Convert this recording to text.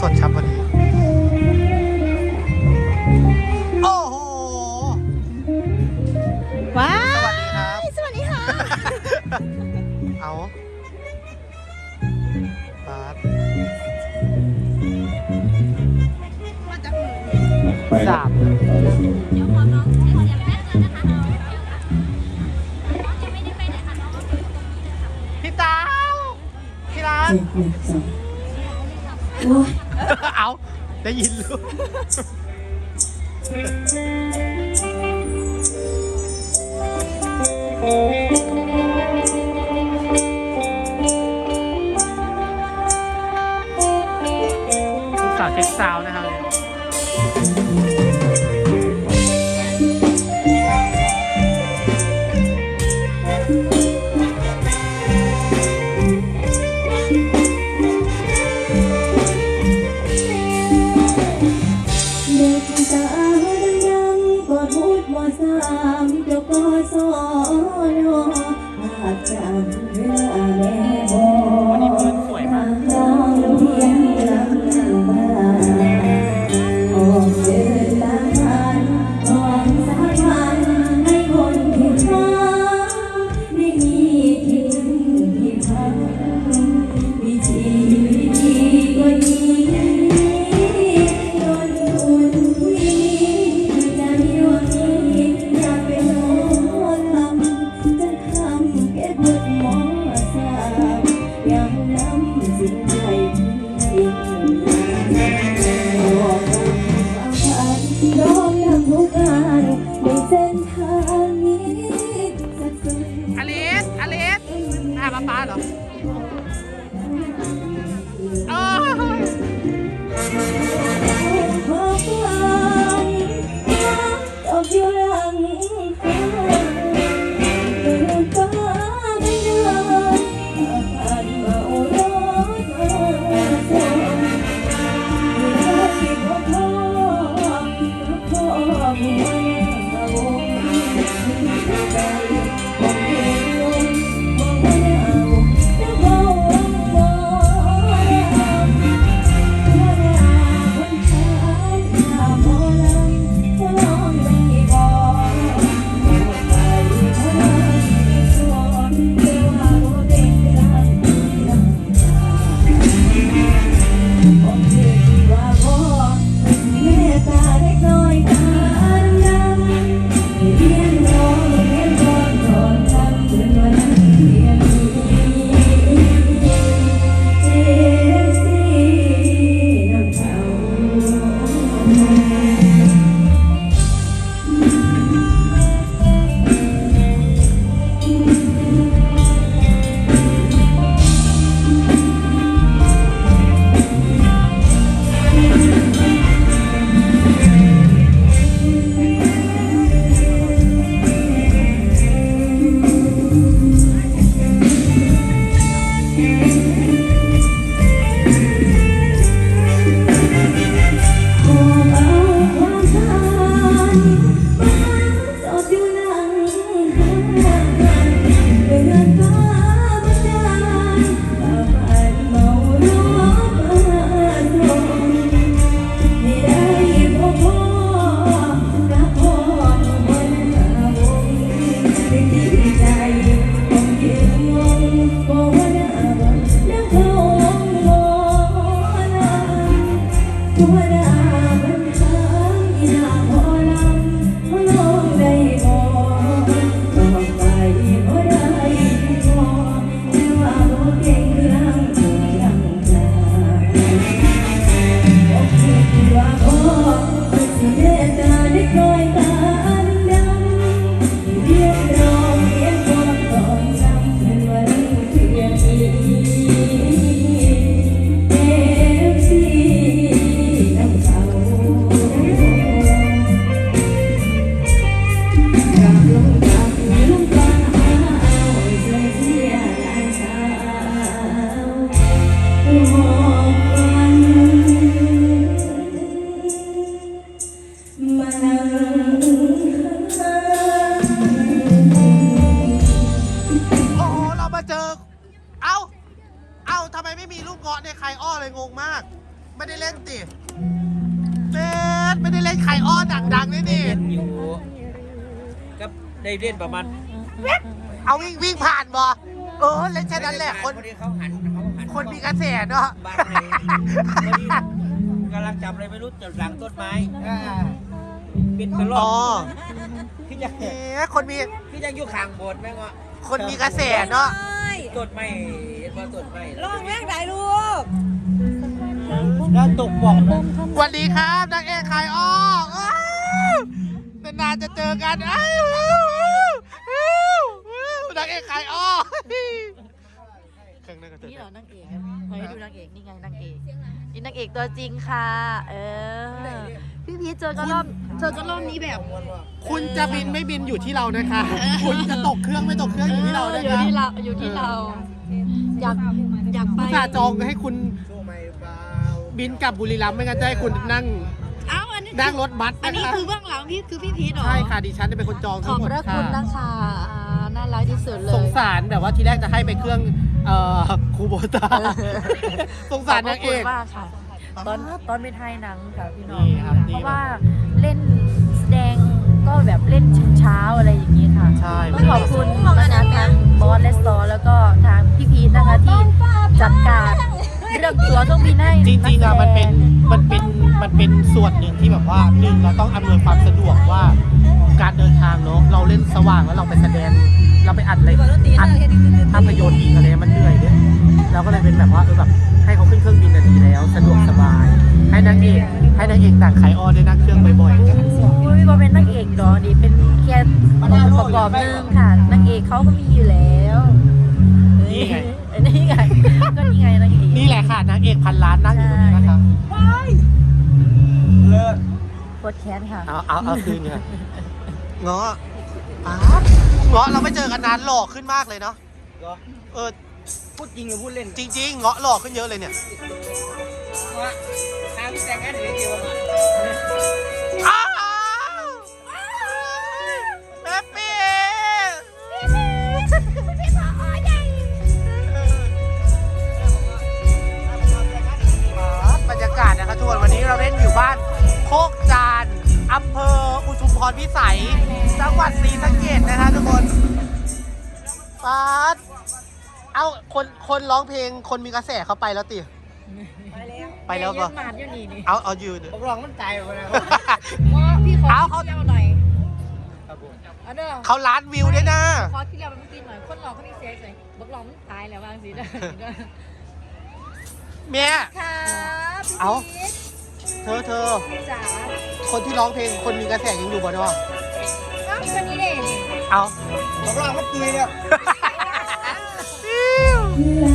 สดๆครับวันนี้ โอ้โห ว้าสวัสดีครับสวัสดีค่ะ เอาปาดไปสามพี่ตาวพี่ร้าน เอาได้ยินลูกสาวเช็คซาวนะครับ เจอ เอ้า เอ้าทำไมไม่มีลูกเงาะในไข่อ้อเลยงงมาก ไม่ได้เล่นติเมสไม่ได้เล่นไข่อ้อดังดังนี่นี่อยู่ก็ได้เล่นประมาณเอาวิ่งวิ่งผ่านบอเออเล่นแค่นั้นแหละคนที่เขาหันคนมีกระแสเนาะบ้ากำลังจับอะไรไม่รู้จับหลังต้นไม้เป็นกระรอกพี่ยังคนมีพี่ยังอยู่ข้างโบสถ์แม่งวะคนมีกระแสเนาะ ต้นไม้เห็นว่าต้นไม้ลองแม่งได้ลูกแล้วตกปล่องนะสวัสดีครับนางเอกขายอ้ออ้าวนานๆจะเจอกันอ้าวนางเอกขายอ้อเครื่องนั่นก็เจอนี่เหรอนางเอกอะขอให้ดูนางเอกนี่ไงนางเอกนี่นางเอกตัวจริงค่ะ เออ พี่พีชเจอกันรอบเจอกันรอบนี้แบบคุณจะบินไม่บินอยู่ที่เรานะคะ คุณจะตกเครื่องไม่ตกเครื่องอยู่ที่เรานะอยู่คะที่เราอยู่ที่เรา อยากอยากไปอุตส่าห์จองให้คุณช่วงไม่เบาบินกลับบุรีรัมย์ไม่งั้นจะให้คุณนั่งเอ้าอันนี้นั่งรถบัสอันนะนี้คะคือเบื้องหลังพี่คือพี่พีชเหรอใช่ค่ะดิฉันเป็นคนจองขทั้องบหมดพระค่ะคุณนะคะอ่าน่ารักที่สุดเลยสงสารแบบว่าทีแรกจะให้ไปเครื่องเอ่อครูโบตาเออสงสารนางเอก ขบพระคุณมากค่ะ ตอนตอนไปไทยหนังค่ะพี่น้อง นี่ครับเพราะว่าเล่นแสดงก็แบบเล่นชิงเช้าอะไรอย่างนี้ค่ะใช่ ต้องขอบคุณนะคะทางบอสและซอแล้วก็ทางพี่พีทนะคะที่จัดการเรื่องตัวเครื่องบินให้จริงๆอะกแสดมันเป็นมันเป็นมันเป็นส่วนหนึ่งที่แบบว่าหนึ่งเราต้องอำนวยความสะดวกว่าการเดินทางเนาะเราเล่นสว่างแล้วเราไปแสดงเราไปอัดอะไรอัดภาพยนตร์อีกอะไรมันเหนื่อยเนี่ยเราก็เลยเป็นแบบว่าเออแบบให้เขาขึ้นเครื่องบินนาทีแล้ว สะดวกสบายให้ นางเอกให้นางเอกต่างขายออได้นั่งเครื่องบ่อยๆกันโอ้ยบอเป็นนางเอกดอกดีเป็นแค่องค์ประกอบหนึงค่ะนางเอกเขาก็มีอยู่แล้วนี่ไงเอ้ยนี่ไงก็นี่ไงนางเอกนี่แหละค่ะนางเอกพันล้านนั่งอยู่ตรงนี้นะคะเลิศปวดแขนค่ะ เอาเอาเอาคืนค่ะเงาะป๊าบเงาะเราไม่เจอกันนานหล่อขึ้นมากเลยเนาะเหรอ เออ พูดจริงหรือพูดเล่นจริง ๆ เงาะหล่อขึ้นเยอะเลยเนี่ย ว่าทางแต่งงานหรือเดียวมาอ้าวแม่ปีบรรยากาศนะครับทุกคนวันนี้เราเล่นอยู่บ้านโคกจานอำเภออุทุมพรพิสัย จังหวัดศรีสะเกษนะคะทุกคนปาด เอาคนคนร้องเพลงคนมีกระแสเขาไปแล้วติ ไปแล้วก็ยืนหมาดอยู่นี่นี่เอาเอายืน ผมลองมันใจไปแล้วพี่ขอเอาคิเขาดเร็วหน่อยครับผมเอาเด้อเขาล้านวิวด้วยนะ ขอคิดเร็วมันกินหน่อย คนหลอกเขามีเซ็กเลยบักหลอกมันตายแล้วบางสิเด้อเมีย ครับเอา พี่เธอเธอพีชจ๋าคนที่ร้องเพลงคนมีกระแสยังอยู่บ่เนาะเอ้าคนนี้เด่นเอาผมลองมันตีเนี่ยและ